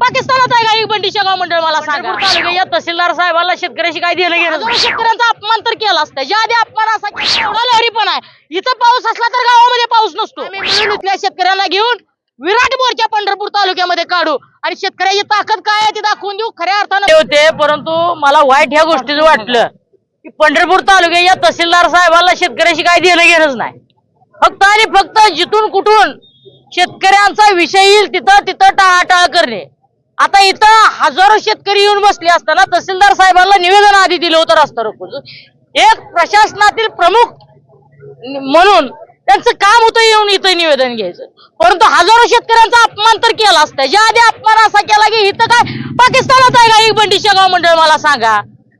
पाकिस्तानात आहे का ही बंडी शेगाव मंडळ? मला सांगा. तालुक्याच्या तहसीलदार साहेबाला शेतकऱ्याशी काय घेणं? नाही. शेतकऱ्यांचा अपमान तर केला असता. ज्या आधी अपमान असा केला, एवढा लहरी पण आहे. इथं पाऊस असला तर गावामध्ये पाऊस नसतो. आम्ही मिळून इथल्या शेतकऱ्यांना घेऊन विराट मोर्चा पंढरपूर तालुक्यामध्ये काढू आणि शेतकऱ्याची ताकद काय आहे ती दाखवून देऊ खऱ्या अर्थानं. होते परंतु मला वाईट ह्या गोष्टीचं वाटलं. की पंढरपूर तालुक्याच्या तहसीलदार साहेबाला शेतकऱ्याशी काय देणं घेणंच नाही. फक्त आणि फक्त जिथून कुठून शेतकऱ्यांचा विषय येईल तिथं तिथं टाळाटाळ करणे. आता इथं हजारो शेतकरी येऊन बसले असताना तहसीलदार साहेबांना निवेदन आधी दिलं होतं रस्ता रोखून एक प्रशासनातील प्रमुख म्हणून त्यांचं काम होतं येऊन इथं निवेदन घ्यायचं. परंतु हजारो शेतकऱ्यांचा अपमान तर केला असता. ज्या आधी अपमान असा केला की इथं काय पाकिस्तानात आहे का? ही बंडी शेगाव मंडळ मला सांगा.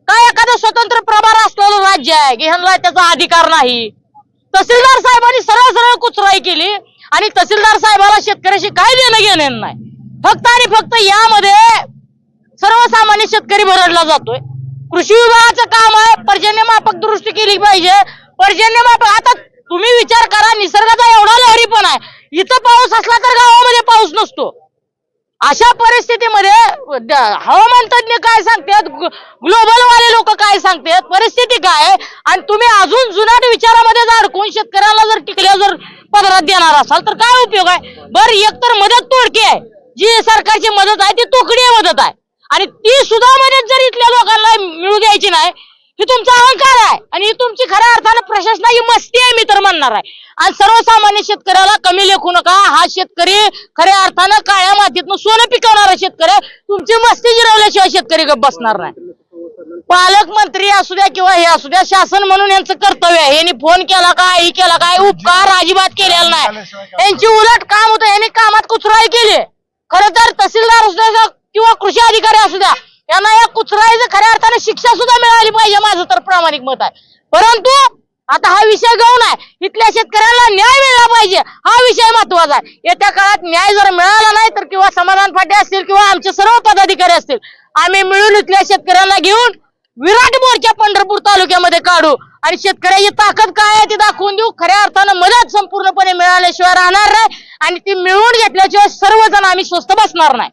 काय एखादं स्वतंत्र प्रभार असलेलं राज्य आहे की ह्यांना त्याचा अधिकार नाही? तहसीलदार साहेबांनी सरळ सरळ कुचराई केली आणि तहसीलदार साहेबाला शेतकऱ्याशी काय देणं घेणं नाही? फक्त आणि फक्त यामध्ये सर्वसामान्य शेतकरी भरडला जातोय. कृषी विभागाचं काम आहे पर्जन्यमापक दृष्टी दुरुस्ती केली पाहिजे. पर्जन्यमापक आता तुम्ही विचार करा निसर्गाचा एवढा लहरी पण आहे. इथं पाऊस असला तर गावामध्ये पाऊस नसतो. अशा परिस्थितीमध्ये हवामान तज्ञ काय सांगतात? ग्लोबल वाले लोक काय सांगतात? परिस्थिती काय आहे? आणि तुम्ही अजून जुनाट विचारामध्ये जर अडकून शेतकऱ्याला जर टिकल्या जर पदरात देणार असाल तर काय उपयोग आहे? बरं एक तर मदत तोडकी आहे. जी सरकारची मदत आहे ती तोकडी मदत आहे. आणि ती सुद्धा मदत जर इथल्या लोकांना मिळू द्यायची नाही ही तुमचा अहंकार आहे. आणि ही तुमची खऱ्या अर्थानं प्रशासनाची मस्ती आहे मी तर म्हणणार आहे. आणि सर्वसामान्य शेतकऱ्याला कमी लेखू नका. हा शेतकरी खऱ्या अर्थानं काळ्या मातीतनं सोनं पिकवणारा शेतकरी तुमची मस्ती जिरवल्याशिवाय शेतकरी गप बसणार नाही. पालकमंत्री असू द्या किंवा हे असू द्या शासन म्हणून यांचं कर्तव्य आहे. यांनी फोन केला काय हे केला काय उपकार अजिबात केलेला नाही. यांची उलट काम होतं. यांनी खरं तर तहसीलदार असू द्या किंवा कृषी अधिकारी असू द्या यांना या कुचराईचं खऱ्या अर्थाने शिक्षा सुद्धा मिळाली पाहिजे माझं तर प्रामाणिक मत आहे. परंतु आता हा विषय गौण आहे. इथल्या शेतकऱ्यांना न्याय मिळाला पाहिजे. हा विषय महत्त्वाचा आहे. येत्या काळात न्याय जर मिळाला नाही तर किंवा समाधान फाटे असतील किंवा आमचे सर्व पदाधिकारी असतील आम्ही मिळून इथल्या शेतकऱ्यांना घेऊन विराट मोर्चा पंढरपूर तालुक्यामध्ये काढू. आणि शेतकऱ्याची ताकद काय आहे ती दाखवून देऊ. खऱ्या अर्थानं मदत संपूर्णपणे मिळाल्याशिवाय राहणार आणि ती मिळवून घेतल्याशिवाय सर्वजण आम्ही स्वस्त बसणार नाही.